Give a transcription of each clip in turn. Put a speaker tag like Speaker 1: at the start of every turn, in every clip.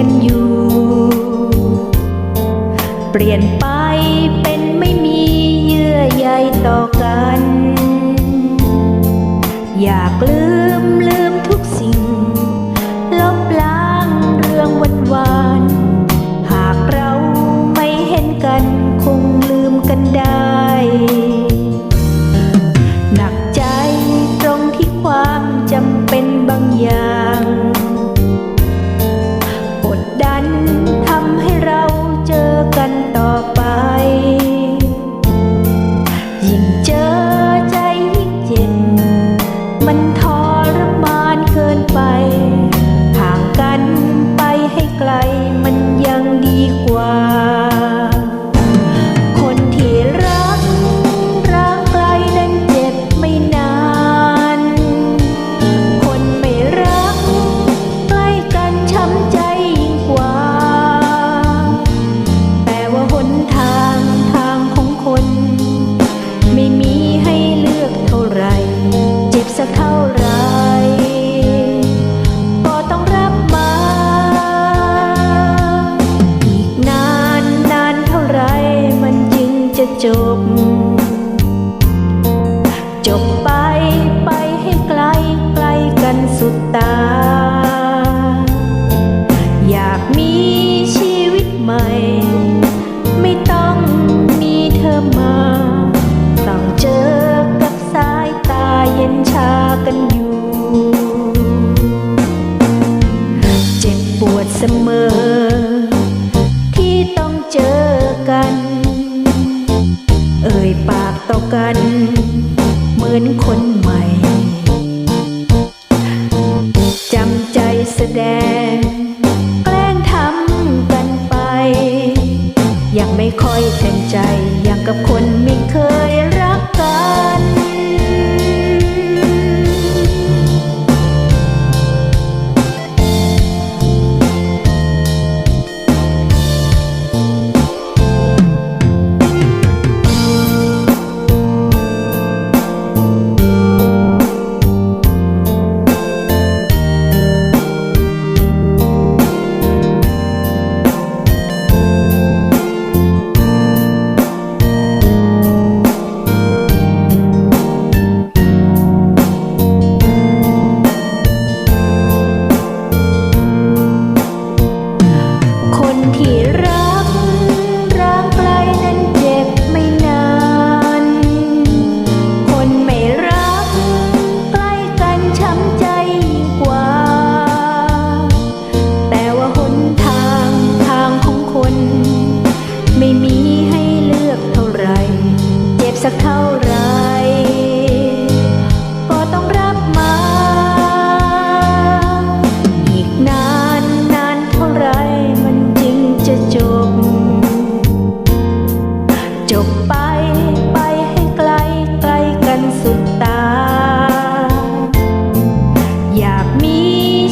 Speaker 1: ันอยู่ เปลี่ยนไปเป็นไม่มีเยื่อใยต่อกัน จบ จบไปไปให้ไกลไกลกันสุดตา อยากมีชีวิตใหม่ ไม่ต้องมีเธอมา ต้องเจอกับสายตาเย็นชากันอยู่ เจ็บปวดเสมอ ที่ต้องเจอกัน กัน เหมือนคนใหม่ จำใจแสดง แกล้งทำกันไป ยังไม่ค่อยเต็มใจอย่างกับคน สักเท่าไหรก็ต้องรับมา อีกนานนานเท่าไรมันจึงจะจบ จบไปไปให้ไกลไกลกันสุดตา อยากมี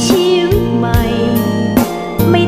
Speaker 1: ชีวิตใหม่ ไม่